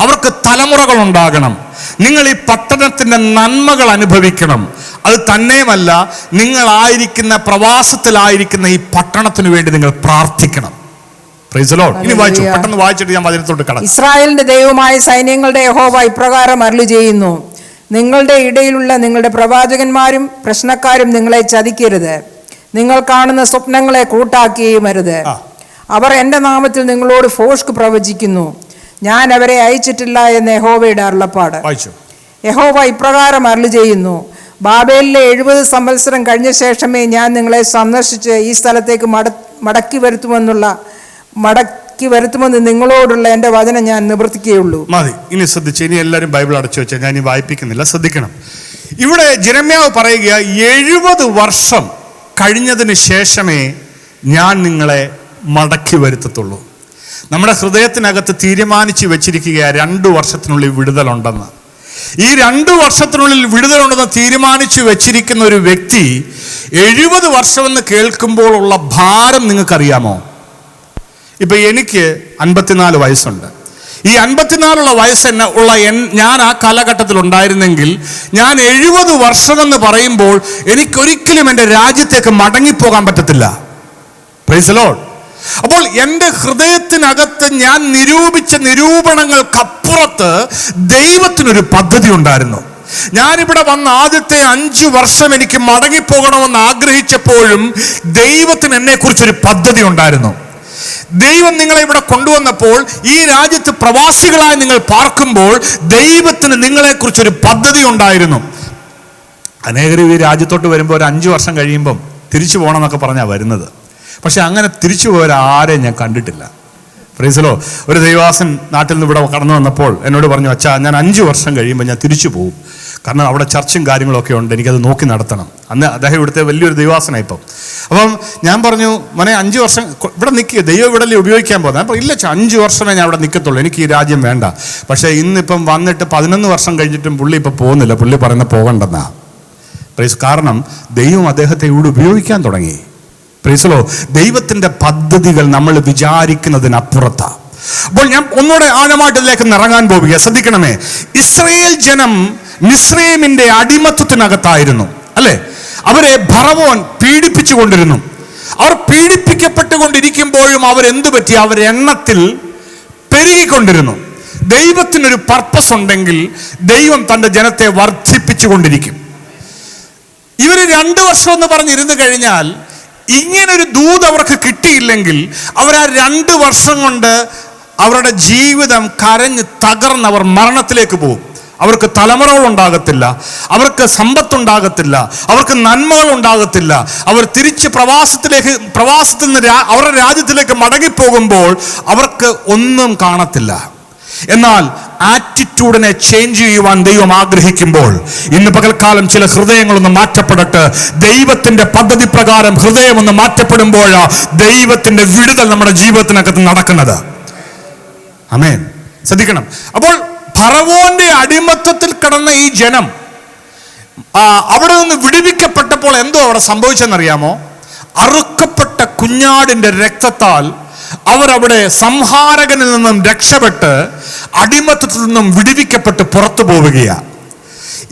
അവർക്ക് തലമുറകൾ ഉണ്ടാകണം. നിങ്ങൾ ഈ പട്ടണത്തിന്റെ നന്മകൾ അനുഭവിക്കണം. അത് തന്നെയുമല്ല നിങ്ങളായിരിക്കുന്ന പ്രവാസത്തിലായിരിക്കുന്ന ഈ പട്ടണത്തിനു വേണ്ടി നിങ്ങൾ പ്രാർത്ഥിക്കണം. ഇനി വായിച്ചു Hallelujah. പെട്ടെന്ന് വായിച്ചിട്ട് ഞാൻ വചനത്തോട്ട് ഇസ്രായേലിന്റെ ദൈവമായ സൈന്യങ്ങളുടെ യഹോവ ഇപ്രകാരം അരുളി ചെയ്യുന്നു. നിങ്ങളുടെ ഇടയിലുള്ള നിങ്ങളുടെ പ്രവാചകന്മാരും പ്രശ്നക്കാരും നിങ്ങളെ ചതിക്കരുത്. നിങ്ങൾ കാണുന്ന സ്വപ്നങ്ങളെ കൂട്ടാക്കിയുമരുത് അവർ എന്റെ നാമത്തിൽ നിങ്ങളോട് ഫോഷ്ക്ക് പ്രവചിക്കുന്നു. ഞാൻ അവരെ അയച്ചിട്ടില്ല എന്ന് യഹോവയുടെ അരുളപ്പാട്. യഹോവ ഇപ്രകാരം അരുളി ചെയ്യുന്നു. ബാബേലിലെ എഴുപത് സംവത്സരം കഴിഞ്ഞ ശേഷമേ ഞാൻ നിങ്ങളെ സന്ദർശിച്ച് ഈ സ്ഥലത്തേക്ക് മട മടക്കി വരുത്തുമെന്നുള്ള മടക്കി വരുത്തുമെന്ന് നിങ്ങളോടുള്ള എന്റെ വചനം ഞാൻ നിവർത്തിക്കുകയുള്ളൂ. മതി. ഇനി ശ്രദ്ധിച്ചു ഇനി എല്ലാവരും ബൈബിൾ അടച്ചു വെച്ചാൽ ഞാൻ ഇനി വായിപ്പിക്കുന്നില്ല. ശ്രദ്ധിക്കണം. ഇവിടെ ജനമ്യാവ് പറയുക എഴുപത് വർഷം കഴിഞ്ഞതിന് ശേഷമേ ഞാൻ നിങ്ങളെ മടക്കി വരുത്തത്തുള്ളൂ. നമ്മുടെ ഹൃദയത്തിനകത്ത് തീരുമാനിച്ചു വെച്ചിരിക്കുക രണ്ടു വർഷത്തിനുള്ളിൽ വിടുതലുണ്ടെന്ന്. ഈ രണ്ടു വർഷത്തിനുള്ളിൽ വിടുതലുണ്ടെന്ന് തീരുമാനിച്ചു വെച്ചിരിക്കുന്ന ഒരു വ്യക്തി എഴുപത് വർഷമെന്ന് കേൾക്കുമ്പോഴുള്ള ഭാരം നിങ്ങൾക്കറിയാമോ? ഇപ്പൊ എനിക്ക് അൻപത്തിനാല് വയസ്സുണ്ട്. ഈ അൻപത്തിനാലുള്ള വയസ്സെന്ന ഉള്ള എൻ ഞാൻ ആ കാലഘട്ടത്തിൽ ഉണ്ടായിരുന്നെങ്കിൽ ഞാൻ എഴുപത് വർഷമെന്ന് പറയുമ്പോൾ എനിക്കൊരിക്കലും എന്റെ രാജ്യത്തേക്ക് മടങ്ങിപ്പോകാൻ പറ്റത്തില്ല. പ്രൈസലോൾ. അപ്പോൾ എന്റെ ഹൃദയത്തിനകത്ത് ഞാൻ നിരൂപിച്ച നിരൂപണങ്ങൾക്കപ്പുറത്ത് ദൈവത്തിനൊരു പദ്ധതി ഉണ്ടായിരുന്നു. ഞാനിവിടെ വന്ന ആദ്യത്തെ അഞ്ചു വർഷം എനിക്ക് മടങ്ങിപ്പോകണമെന്ന് ആഗ്രഹിച്ചപ്പോഴും ദൈവത്തിന് എന്നെക്കുറിച്ചൊരു പദ്ധതി ഉണ്ടായിരുന്നു. ദൈവം നിങ്ങളെ ഇവിടെ കൊണ്ടുവന്നപ്പോൾ ഈ രാജ്യത്ത് പ്രവാസികളായി നിങ്ങൾ പാർക്കുമ്പോൾ ദൈവത്തിന് നിങ്ങളെക്കുറിച്ചൊരു പദ്ധതി ഉണ്ടായിരുന്നു. അനേകർ ഈ രാജ്യത്തോട്ട് വരുമ്പോൾ ഒരു അഞ്ച് വർഷം കഴിയുമ്പം തിരിച്ചു പോകണം എന്നൊക്കെ പറഞ്ഞാൽ വരുന്നത്. പക്ഷെ അങ്ങനെ തിരിച്ചു പോയവർ ആരെയും ഞാൻ കണ്ടിട്ടില്ല. ഫ്രീസലോ ഒരു ദൈവാസൻ നാട്ടിൽ നിന്ന് ഇവിടെ കടന്നു വന്നപ്പോൾ എന്നോട് പറഞ്ഞു അച്ഛാ ഞാൻ അഞ്ച് വർഷം കഴിയുമ്പോൾ ഞാൻ തിരിച്ചു പോകും കാരണം അവിടെ ചർച്ചും കാര്യങ്ങളൊക്കെ ഉണ്ട് എനിക്കത് നോക്കി നടത്തണം. അന്ന് അദ്ദേഹം ഇവിടുത്തെ വലിയൊരു ദൈവാസന ഇപ്പം. അപ്പം ഞാൻ പറഞ്ഞു മോനെ അഞ്ച് വർഷം ഇവിടെ നിൽക്കുക ദൈവം ഇവിടെ ഉപയോഗിക്കാൻ പോകുന്നത്? അപ്പോൾ ഇല്ല അഞ്ച് വർഷമേ ഞാൻ അവിടെ നിൽക്കത്തുള്ളൂ എനിക്ക് ഈ രാജ്യം വേണ്ട. പക്ഷേ ഇന്നിപ്പം വന്നിട്ട് പതിനൊന്ന് വർഷം കഴിഞ്ഞിട്ടും പുള്ളി ഇപ്പം പോകുന്നില്ല പുള്ളി പറയുന്ന പോകണ്ടെന്നാ. പ്രൈസ് കാരണം ദൈവം അദ്ദേഹത്തെ ഇവിടെ ഉപയോഗിക്കാൻ തുടങ്ങി. പ്രൈസലോ ദൈവത്തിന്റെ പദ്ധതികൾ നമ്മൾ വിചാരിക്കുന്നതിനപ്പുറത്താ. അപ്പോൾ ഞാൻ ഒന്നുകൂടെ ആഴമായിട്ട് ഇതിലേക്ക് ഇറങ്ങാൻ പോവുക ശ്രദ്ധിക്കണമേ ഇസ്രയേൽ ജനം മിസ്രൈമിന്റെ അടിമത്വത്തിനകത്തായിരുന്നു അല്ലെ? അവരെ ഭറവോൻ പീഡിപ്പിച്ചുകൊണ്ടിരുന്നു. അവർ പീഡിപ്പിക്കപ്പെട്ടുകൊണ്ടിരിക്കുമ്പോഴും അവരെന്തു പറ്റി? അവർ എണ്ണത്തിൽ പെരുകിക്കൊണ്ടിരുന്നു. ദൈവത്തിനൊരു പർപ്പസ് ഉണ്ടെങ്കിൽ ദൈവം തന്റെ ജനത്തെ വർദ്ധിപ്പിച്ചു കൊണ്ടിരിക്കും ഇവർ രണ്ടു വർഷം എന്ന് പറഞ്ഞിരുന്നു കഴിഞ്ഞാൽ ഇങ്ങനൊരു ദൂത് അവർക്ക് കിട്ടിയില്ലെങ്കിൽ അവർ ആ രണ്ട് വർഷം കൊണ്ട് അവരുടെ ജീവിതം കരഞ്ഞ് തകർന്നവർ മരണത്തിലേക്ക് പോകും. അവർക്ക് തലമുറകൾ ഉണ്ടാകത്തില്ല അവർക്ക് സമ്പത്തുണ്ടാകത്തില്ല അവർക്ക് നന്മകൾ ഉണ്ടാകത്തില്ല അവർ തിരിച്ച് പ്രവാസത്തിലേക്ക് പ്രവാസത്തിൽ നിന്ന് അവരുടെ രാജ്യത്തിലേക്ക് മടങ്ങിപ്പോകുമ്പോൾ അവർക്ക് ഒന്നും കാണത്തില്ല. എന്നാൽ ആറ്റിറ്റ്യൂഡിനെ ചേഞ്ച് ചെയ്യുവാൻ ദൈവം ആഗ്രഹിക്കുമ്പോൾ ഇന്ന് പകൽക്കാലം ചില ഹൃദയങ്ങളൊന്ന് മാറ്റപ്പെടട്ടെ. ദൈവത്തിന്റെ പദ്ധതി പ്രകാരം ഹൃദയം ഒന്ന് മാറ്റപ്പെടുമ്പോഴാ ദൈവത്തിന്റെ വിടുതൽ നമ്മുടെ ജീവിതത്തിനകത്ത് നടക്കുന്നത്. അമേൻ ശ്രദ്ധിക്കണം. അപ്പോൾ ഫറവോന്റെ അടിമത്തത്തിൽ കിടന്ന ഈ ജനം അവിടെ നിന്ന് വിടുവിക്കപ്പെട്ടപ്പോൾ എന്തോ അവിടെ സംഭവിച്ചെന്നറിയാമോ? അറുക്കപ്പെട്ട കുഞ്ഞാടിന്റെ രക്തത്താൽ അവരവിടെ സംഹാരകനിൽ നിന്നും രക്ഷപ്പെട്ട് അടിമത്തത്തിൽ നിന്നും വിടുവിക്കപ്പെട്ട് പുറത്തു പോവുകയാണ്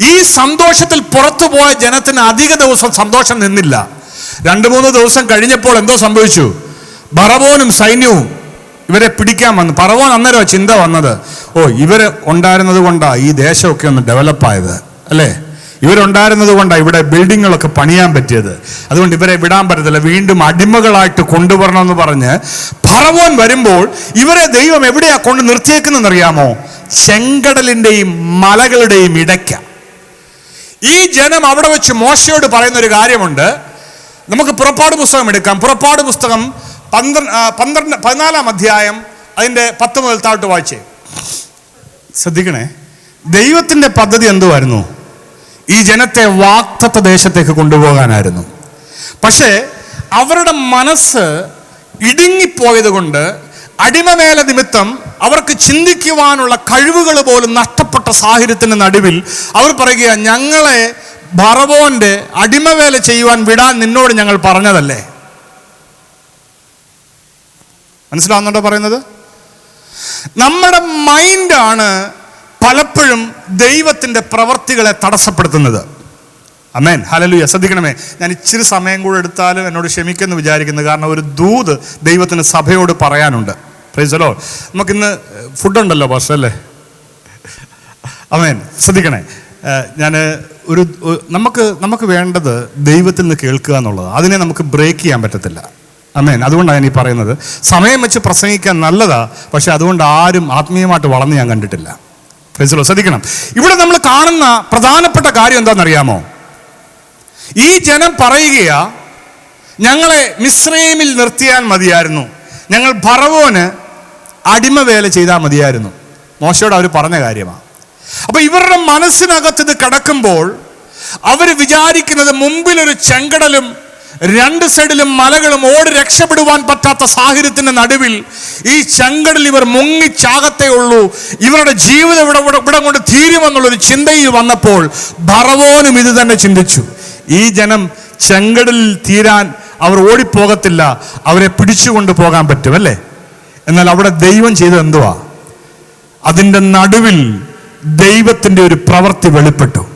ഈ സന്തോഷത്തിൽ പുറത്തു പോയ ജനത്തിന് അധിക ദിവസം സന്തോഷം നിന്നില്ല. രണ്ടു മൂന്ന് ദിവസം കഴിഞ്ഞപ്പോൾ എന്തോ സംഭവിച്ചു? ബറവോനും സൈന്യവും ഇവരെ പിടിക്കാൻ വന്നു. പറവോൻ അന്നേരം ചിന്ത വന്നത് ഓ ഇവർ ഉണ്ടായിരുന്നത് കൊണ്ടാ ഈ ദേശമൊക്കെ ഒന്ന് ഡെവലപ്പായത്? അല്ലേ? ഇവരുണ്ടായിരുന്നത് കൊണ്ടാണ് ഇവിടെ ബിൽഡിങ്ങുകളൊക്കെ പണിയാൻ പറ്റിയത്. അതുകൊണ്ട് ഇവരെ വിടാൻ പറ്റത്തില്ല. വീണ്ടും അടിമകളായിട്ട് കൊണ്ടുവരണമെന്ന് പറഞ്ഞ് പറവോൻ വരുമ്പോൾ ഇവരെ ദൈവം എവിടെയാ കൊണ്ട് നിർത്തിയേക്കുന്നതെന്ന് അറിയാമോ? ചെങ്കടലിന്റെയും മലകളുടെയും ഇടയ്ക്ക. ഈ ജനം അവിടെ വെച്ച് മോശയോട് പറയുന്ന ഒരു കാര്യമുണ്ട്. നമുക്ക് പുറപ്പാട് പുസ്തകം എടുക്കാം. പുറപ്പാട് പുസ്തകം പന്ത്രണ്ട് പതിനാലാം അധ്യായം അതിന്റെ പത്ത് മുതൽ താഴ്ത്ത് വായിച്ചേ. ശ്രദ്ധിക്കണേ. ദൈവത്തിന്റെ പദ്ധതി എന്തുമായിരുന്നു ഈ ജനത്തെ വാക്തത്വ ദേശത്തേക്ക് കൊണ്ടുപോകാനായിരുന്നു. പക്ഷേ അവരുടെ മനസ്സ് ഇടുങ്ങിപ്പോയത് കൊണ്ട് അടിമവേല നിമിത്തം അവർക്ക് ചിന്തിക്കുവാനുള്ള കഴിവുകൾ പോലും നഷ്ടപ്പെട്ട സാഹചര്യത്തിന്റെ നടുവിൽ അവർ പറയുക ഞങ്ങളെ ഭറവോന്റെ അടിമവേല ചെയ്യുവാൻ വിടാൻ നിന്നോട് ഞങ്ങൾ പറഞ്ഞതല്ലേ? മനസ്സിലാവുന്നുണ്ടോ പറയുന്നത്? നമ്മുടെ മൈൻഡാണ് പലപ്പോഴും ദൈവത്തിന്റെ പ്രവർത്തികളെ തടസ്സപ്പെടുത്തുന്നത്. അമേൻ ഹലലുയ ശ്രദ്ധിക്കണമേ. ഞാൻ ഇച്ചിരി സമയം കൂടെ എടുത്താലും എന്നോട് ക്ഷമിക്കുമെന്ന് വിചാരിക്കുന്നു. കാരണം ഒരു ദൂത് ദൈവത്തിന് സഭയോട് പറയാനുണ്ട്. പ്രൈസലോ നമുക്കിന്ന് ഫുഡുണ്ടല്ലോ പക്ഷേ അല്ലേ? അമേൻ ശ്രദ്ധിക്കണേ. ഞാൻ ഒരു നമുക്ക് നമുക്ക് വേണ്ടത് ദൈവത്തിൽ നിന്ന് കേൾക്കുക എന്നുള്ളത് അതിനെ നമുക്ക് ബ്രേക്ക് ചെയ്യാൻ പറ്റത്തില്ല. അമേൻ അതുകൊണ്ടാണ് ഞാൻ ഈ പറയുന്നത്. സമയം വെച്ച് പ്രസംഗിക്കാൻ നല്ലതാ പക്ഷെ അതുകൊണ്ട് ആരും ആത്മീയമായിട്ട് വളർന്ന് ഞാൻ കണ്ടിട്ടില്ല. ഫെസിലോ ശ്രദ്ധിക്കണം. ഇവിടെ നമ്മൾ കാണുന്ന പ്രധാനപ്പെട്ട കാര്യം എന്താണെന്നറിയാമോ? ഈ ജനം പറയുകയാ ഞങ്ങളെ മിശ്രൈമിൽ നിർത്തിയാൽ മതിയായിരുന്നു. ഞങ്ങൾ ഭറവോന് അടിമവേല ചെയ്താൽ മതിയായിരുന്നു. മോശയോട് അവർ പറഞ്ഞ കാര്യമാണ് അപ്പൊ ഇവരുടെ മനസ്സിനകത്ത് ഇത് കിടക്കുമ്പോൾ അവർ വിചാരിക്കുന്നത് മുമ്പിലൊരു ചെങ്കടലും രണ്ട് സൈഡിലും മലകളും ഓടി രക്ഷപ്പെടുവാൻ പറ്റാത്ത സാഹചര്യത്തിന്റെ നടുവിൽ ഈ ചങ്കടിൽ ഇവർ മുങ്ങിച്ചാകത്തേ ഉള്ളൂ. ഇവരുടെ ജീവിതം ഇവിടെ ഇവിടെ കൊണ്ട് തീരുമെന്നുള്ളൊരു ചിന്തയിൽ വന്നപ്പോൾ ഭറവോനും ഇത് തന്നെ ചിന്തിച്ചു. ഈ ജനം ചെങ്കടലിൽ തീരാൻ അവർ ഓടിപ്പോകത്തില്ല. അവരെ പിടിച്ചുകൊണ്ട് പോകാൻ പറ്റും അല്ലേ? എന്നാൽ അവിടെ ദൈവം ചെയ്തത് എന്തുവാ? അതിന്റെ നടുവിൽ ദൈവത്തിന്റെ ഒരു പ്രവൃത്തി വെളിപ്പെട്ടു.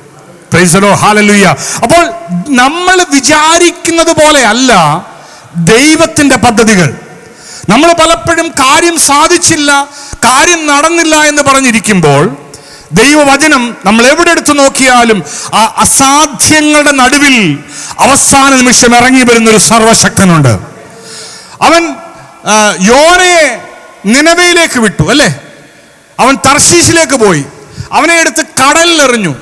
അപ്പോൾ നമ്മൾ വിചാരിക്കുന്നത് പോലെ അല്ല ദൈവത്തിന്റെ പദ്ധതികൾ. നമ്മൾ പലപ്പോഴും കാര്യം സാധിച്ചില്ല കാര്യം നടന്നില്ല എന്ന് പറഞ്ഞിരിക്കുമ്പോൾ ദൈവവചനം നമ്മൾ എവിടെ എടുത്തു നോക്കിയാലും ആ അസാധ്യങ്ങളുടെ നടുവിൽ അവസാന നിമിഷം ഇറങ്ങി വരുന്ന ഒരു സർവശക്തനുണ്ട്. അവൻ യോനയെ നിലവയിലേക്ക് വിട്ടു അല്ലേ? അവൻ തർശീശിലേക്ക് പോയി. അവനെ എടുത്ത് കടലിലെറിഞ്ഞു.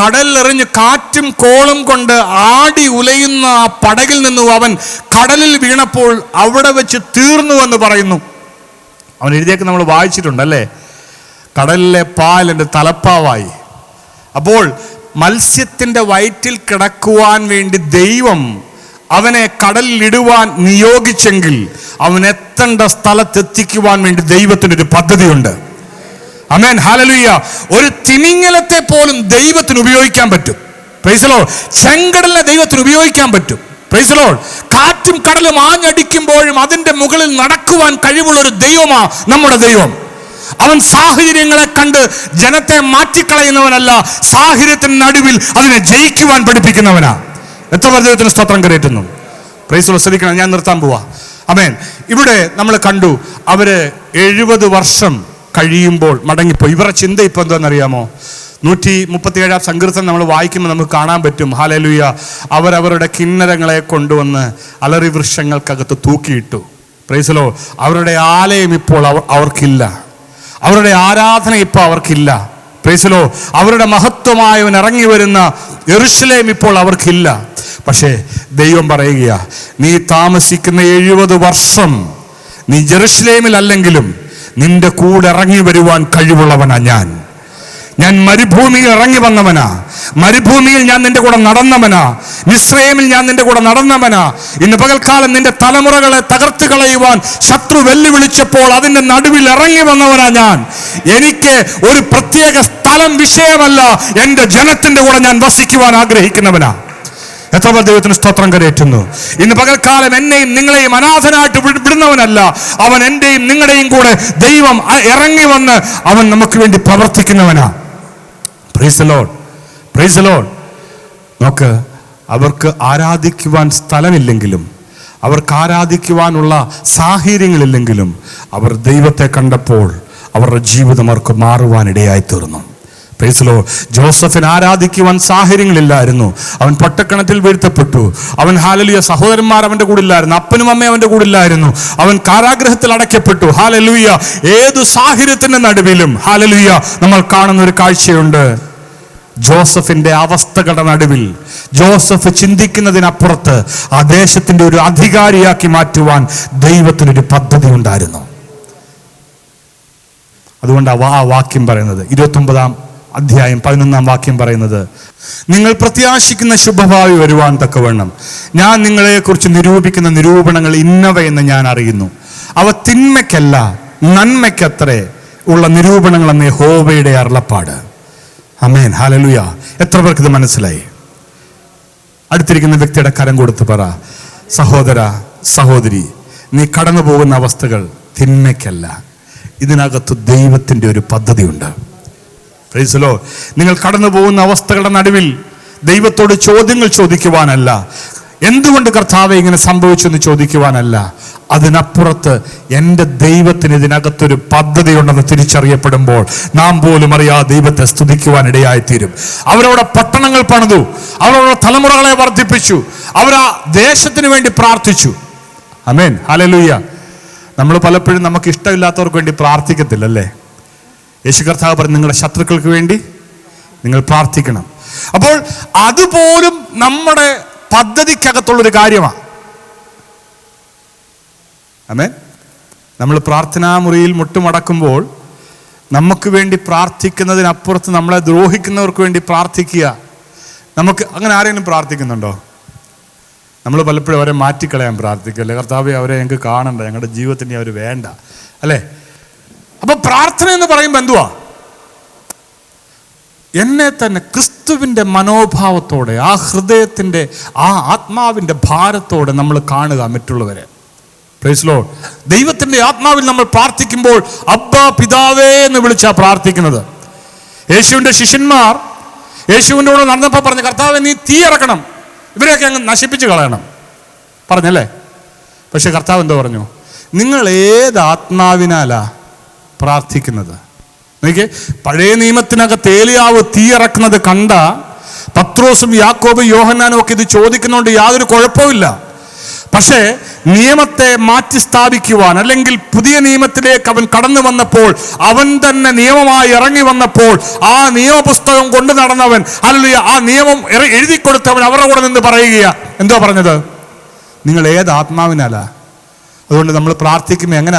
കടലിലെറിഞ്ഞ് കാറ്റും കോളും കൊണ്ട് ആടി ഉലയുന്ന ആ പടകിൽ നിന്നും അവൻ കടലിൽ വീണപ്പോൾ അവിടെ വെച്ച് തീർന്നു എന്ന് പറയുന്നു. അവൻ എഴുതിയൊക്കെ നമ്മൾ വായിച്ചിട്ടുണ്ട് അല്ലേ? കടലിലെ പാൽ എന്റെ തലപ്പാവായി. അപ്പോൾ മത്സ്യത്തിന്റെ വയറ്റിൽ കിടക്കുവാൻ വേണ്ടി ദൈവം അവനെ കടലിലിടുവാൻ നിയോഗിച്ചെങ്കിൽ അവൻ എത്തേണ്ട സ്ഥലത്തെത്തിക്കുവാൻ വേണ്ടി ദൈവത്തിന് ഒരു പദ്ധതിയുണ്ട്. അമേൻ ഹാലലുയ്യ ഒരു തിമിങ്ങലത്തെ പോലും ദൈവത്തിന് ഉപയോഗിക്കാൻ പറ്റും. പ്രൈസലോൾ ചെങ്കടലിനെ ദൈവത്തിന് ഉപയോഗിക്കാൻ പറ്റും. പ്രൈസലോൾ കാറ്റും കടലും ആഞ്ഞടിക്കുമ്പോഴും അതിന്റെ മുകളിൽ നടക്കുവാൻ കഴിവുള്ള ഒരു ദൈവമാ നമ്മുടെ ദൈവം. അവൻ സാഹചര്യങ്ങളെ കണ്ട് ജനത്തെ മാറ്റിക്കളയുന്നവനല്ല സാഹചര്യത്തിന് നടുവിൽ അതിനെ ജയിക്കുവാൻ പഠിപ്പിക്കുന്നവനാ. എത്ര ദൈവത്തിന് സ്തോത്രം കരയറ്റുന്നു പ്രൈസ് ശ്രദ്ധിക്കണം. ഞാൻ നിർത്താൻ പോവാ. അമേൻ ഇവിടെ നമ്മൾ കണ്ടു അവർ എഴുപത് വർഷം കഴിയുമ്പോൾ മടങ്ങിപ്പോയി. ഇവരുടെ ചിന്ത ഇപ്പോൾ എന്താണെന്നറിയാമോ നൂറ്റി മുപ്പത്തിയേഴാം സങ്കീർത്തനം നമ്മൾ വായിക്കുമ്പോൾ നമുക്ക് കാണാൻ പറ്റും. ഹാലലുയ. അവരവരുടെ കിന്നരങ്ങളെ കൊണ്ടുവന്ന് അലറി വൃക്ഷങ്ങൾക്കകത്ത് തൂക്കിയിട്ടു. പ്രൈസലോ അവരുടെ ആലയം ഇപ്പോൾ അവർ അവർക്കില്ല. അവരുടെ ആരാധന ഇപ്പോൾ അവർക്കില്ല. പ്രൈസലോ അവരുടെ മഹത്വമായവൻ ഇറങ്ങി വരുന്ന എറുഷലേം ഇപ്പോൾ അവർക്കില്ല. പക്ഷേ ദൈവം പറയുക നീ താമസിക്കുന്ന എഴുപത് വർഷം നീ ജെറുസലേമിലല്ലെങ്കിലും നിന്റെ കൂടെ ഇറങ്ങി വരുവാൻ കഴിവുള്ളവനാ ഞാൻ. ഞാൻ മരുഭൂമിയിൽ ഇറങ്ങി വന്നവനാ. മരുഭൂമിയിൽ ഞാൻ നിന്റെ കൂടെ നടന്നവനാ. മിശ്രയമിൽ ഞാൻ നിന്റെ കൂടെ നടന്നവനാ. ഇന്ന് പകൽക്കാലം നിന്റെ തലമുറകളെ തകർത്ത് കളയുവാൻ ശത്രു വെല്ലുവിളിച്ചപ്പോൾ അതിന്റെ നടുവിൽ ഇറങ്ങി വന്നവനാ ഞാൻ. എനിക്ക് ഒരു പ്രത്യേക സ്ഥലം വിഷയമല്ല. എന്റെ ജനത്തിന്റെ കൂടെ ഞാൻ വസിക്കുവാൻ ആഗ്രഹിക്കുന്നവനാ. എത്ര പേർ ദൈവത്തിന് സ്തോത്രം കരയറ്റുന്നു. ഇന്ന് പകൽക്കാലം എന്നെയും നിങ്ങളെയും അനാഥനായിട്ട് വിടുന്നവനല്ല. അവൻ എന്റെയും നിങ്ങളുടെയും കൂടെ ദൈവം ഇറങ്ങി വന്ന് അവൻ നമുക്ക് വേണ്ടി പ്രവർത്തിക്കുന്നവനാ. പ്രൈസ് ലോഡ് പ്രൈസ് നോക്ക് അവർക്ക് ആരാധിക്കുവാൻ സ്ഥലമില്ലെങ്കിലും അവർക്ക് ആരാധിക്കുവാനുള്ള സാഹചര്യങ്ങളില്ലെങ്കിലും അവർ ദൈവത്തെ കണ്ടപ്പോൾ അവരുടെ ജീവിതം അവർക്ക് മാറുവാനിടയായി തീർന്നു പ്രൈസലോ ജോസഫിന് ആരാധിക്കുവാൻ സാഹചര്യങ്ങളില്ലായിരുന്നു. അവൻ പട്ടക്കണത്തിൽ വീഴ്ത്തപ്പെട്ടു. അവൻ ഹാലലിയ സഹോദരന്മാർ അവന്റെ കൂടെ ഇല്ലായിരുന്നു അപ്പനും അമ്മയും അവന്റെ കൂടെ ഇല്ലായിരുന്നു അവൻ കാരാഗ്രഹത്തിൽ അടയ്ക്കപ്പെട്ടു. ഹാലലുയ ഏതു സാഹചര്യത്തിന്റെ നടുവിലും ഹാലലുയ നമ്മൾ കാണുന്ന ഒരു കാഴ്ചയുണ്ട്. ജോസഫിന്റെ അവസ്ഥകളുടെ നടുവിൽ ജോസഫ് ചിന്തിക്കുന്നതിനപ്പുറത്ത് ആ ദേശത്തിന്റെ ഒരു അധികാരിയാക്കി മാറ്റുവാൻ ദൈവത്തിനൊരു പദ്ധതി ഉണ്ടായിരുന്നു. അതുകൊണ്ട് ആ വാക്യം പറയുന്നത്. ഇരുപത്തൊമ്പതാം അധ്യായം പതിനൊന്നാം വാക്യം പറയുന്നത് നിങ്ങൾ പ്രത്യാശിക്കുന്ന ശുഭഭാവി വരുവാൻ തക്കവണ്ണം. ഞാൻ നിങ്ങളെക്കുറിച്ച് നിരൂപിക്കുന്ന നിരൂപണങ്ങൾ ഇന്നവയെന്ന് ഞാൻ അറിയുന്നു. അവ തിന്മയ്ക്കല്ല നന്മയ്ക്കത്രേ ഉള്ള നിരൂപണങ്ങളെന്ന ഹോവയുടെ അരുളപ്പാട്. അമേൻ ഹാലലുയ എത്ര പേർക്ക് ഇത് മനസ്സിലായി? അടുത്തിരിക്കുന്ന വ്യക്തിയുടെ കരം കൊടുത്തു പറ. സഹോദര സഹോദരി നീ കടന്നു പോകുന്ന അവസ്ഥകൾ തിന്മയ്ക്കല്ല. ഇതിനകത്ത് ദൈവത്തിന്റെ ഒരു പദ്ധതിയുണ്ട്. പ്രൈസലോ നിങ്ങൾ കടന്നു പോകുന്ന അവസ്ഥകളുടെ നടുവിൽ ദൈവത്തോട് ചോദ്യങ്ങൾ ചോദിക്കുവാനല്ല. എന്തുകൊണ്ട് കർത്താവ് ഇങ്ങനെ സംഭവിച്ചു എന്ന് ചോദിക്കുവാനല്ല. അതിനപ്പുറത്ത് എന്റെ ദൈവത്തിന് ഇതിനകത്തൊരു പദ്ധതി ഉണ്ടെന്ന് തിരിച്ചറിയപ്പെടുമ്പോൾ നാം പോലും അറിയാ ദൈവത്തെ സ്തുതിക്കുവാൻ ഇടയായിത്തീരും. അവരവിടെ പട്ടണങ്ങൾ പണിതു. അവരവിടെ തലമുറകളെ വർദ്ധിപ്പിച്ചു. അവരാ ദേശത്തിന് വേണ്ടി പ്രാർത്ഥിച്ചു. അമേൻ ഹലലൂയ നമ്മൾ പലപ്പോഴും നമുക്ക് ഇഷ്ടമില്ലാത്തവർക്ക് വേണ്ടി പ്രാർത്ഥിക്കത്തില്ല അല്ലേ യേശു കർത്താവ് പറഞ്ഞു നിങ്ങളുടെ ശത്രുക്കൾക്ക് വേണ്ടി നിങ്ങൾ പ്രാർത്ഥിക്കണം. അപ്പോൾ അതുപോലും നമ്മുടെ പദ്ധതിക്കകത്തുള്ളൊരു കാര്യമാണ് അമേ നമ്മൾ പ്രാർത്ഥനാ മുറിയിൽ മുട്ടുമടക്കുമ്പോൾ നമുക്ക് വേണ്ടി പ്രാർത്ഥിക്കുന്നതിനപ്പുറത്ത് നമ്മളെ ദ്രോഹിക്കുന്നവർക്ക് വേണ്ടി പ്രാർത്ഥിക്കുക. നമുക്ക് അങ്ങനെ ആരെങ്കിലും പ്രാർത്ഥിക്കുന്നുണ്ടോ? നമ്മൾ പലപ്പോഴും അവരെ മാറ്റിക്കളയാൻ പ്രാർത്ഥിക്കല്ലേ? കർത്താവ് അവരെ ഞങ്ങൾക്ക് കാണണ്ട. ഞങ്ങളുടെ ജീവിതത്തിന് അവർ വേണ്ട. അല്ലേ? അപ്പൊ പ്രാർത്ഥന എന്ന് പറയുമ്പോൾ എന്തുവാ? എന്നെ തന്നെ ക്രിസ്തുവിന്റെ മനോഭാവത്തോടെ ആ ഹൃദയത്തിന്റെ ആ ആത്മാവിന്റെ ഭാരത്തോടെ നമ്മൾ കാണുക മറ്റുള്ളവരെ. പ്രൈസ് ലോഡ് ദൈവത്തിന്റെ ആത്മാവിൽ നമ്മൾ പ്രാർത്ഥിക്കുമ്പോൾ അബ്ബ പിതാവേ എന്ന് വിളിച്ചാ പ്രാർത്ഥിക്കുന്നത്. യേശുവിന്റെ ശിഷ്യന്മാർ യേശുവിന്റെ കൂടെ നടന്നപ്പോൾ പറഞ്ഞു കർത്താവ് നീ തീ ഇറക്കണം. ഇവരെയൊക്കെ അങ്ങ് നശിപ്പിച്ച് കളയണം. പറഞ്ഞല്ലേ? പക്ഷെ കർത്താവ് എന്തോ പറഞ്ഞു? നിങ്ങൾ ഏത് ആത്മാവിനാലാ പ്രാർത്ഥിക്കുന്നത്. നോക്കിയേ പഴയ നിയമത്തിനകത്ത് ഏലിയാവ് തീയിറക്കുന്നത് കണ്ട പത്രോസും യാക്കോബും യോഹന്നാനും ഒക്കെ ഇത് ചോദിക്കുന്നതുകൊണ്ട് യാതൊരു കുഴപ്പമില്ല പക്ഷേ നിയമത്തെ മാറ്റി സ്ഥാപിക്കുവാൻ അല്ലെങ്കിൽ പുതിയ നിയമത്തിലേക്ക് അവൻ കടന്നു വന്നപ്പോൾ അവൻ തന്നെ നിയമമായി ഇറങ്ങി വന്നപ്പോൾ ആ നിയമപുസ്തകം കൊണ്ടു നടന്നവൻ അല്ലെങ്കിൽ ആ നിയമം എഴുതി കൊടുത്തവൻ അവരുടെ കൂടെ നിന്ന് പറയുകയാണ് എന്തോ പറഞ്ഞത്? നിങ്ങൾ ഏത് ആത്മാവിനാലാ അതുകൊണ്ട് നമ്മൾ പ്രാർത്ഥിക്കുമ്പോൾ എങ്ങനെ